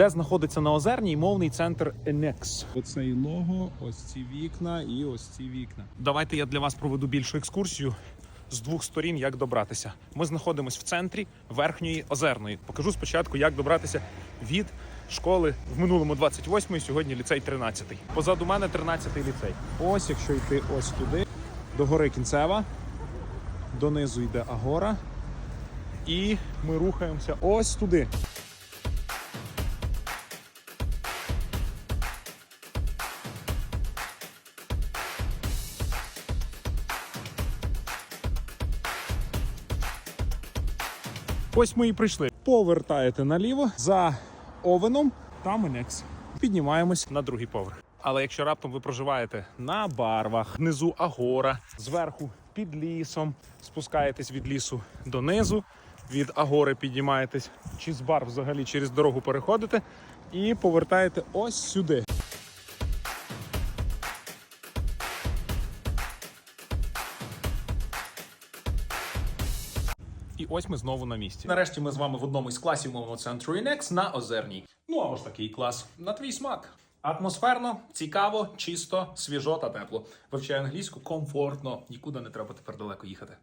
де знаходиться на озерній мовний центр Енекс. Оце і лого, ось ці вікна і ось ці вікна. Давайте я для вас проведу більшу екскурсію з двох сторін, як добратися. Ми знаходимося в центрі верхньої озерної. Покажу спочатку, як добратися від школи в минулому 28-й, сьогодні ліцей 13-й. Позаду мене 13-й ліцей. Ось, якщо йти ось туди, до гори кінцева, донизу йде Агора. І ми рухаємося ось туди. Ось ми і прийшли. Повертаєте наліво за овеном. Там інекс. Піднімаємось на другий поверх. Але якщо раптом ви проживаєте на барвах, внизу агора, зверху під лісом, спускаєтесь від лісу донизу, від агори піднімаєтесь, чи з бар взагалі через дорогу переходите і повертаєте ось сюди. І ось ми знову на місці. Нарешті ми з вами в одному із класів мовного центру Інекс на Озерній. Ну а ось такий клас на твій смак. Атмосферно, цікаво, чисто, свіжо та тепло. Вивчаю англійську комфортно, нікуди не треба тепер далеко їхати.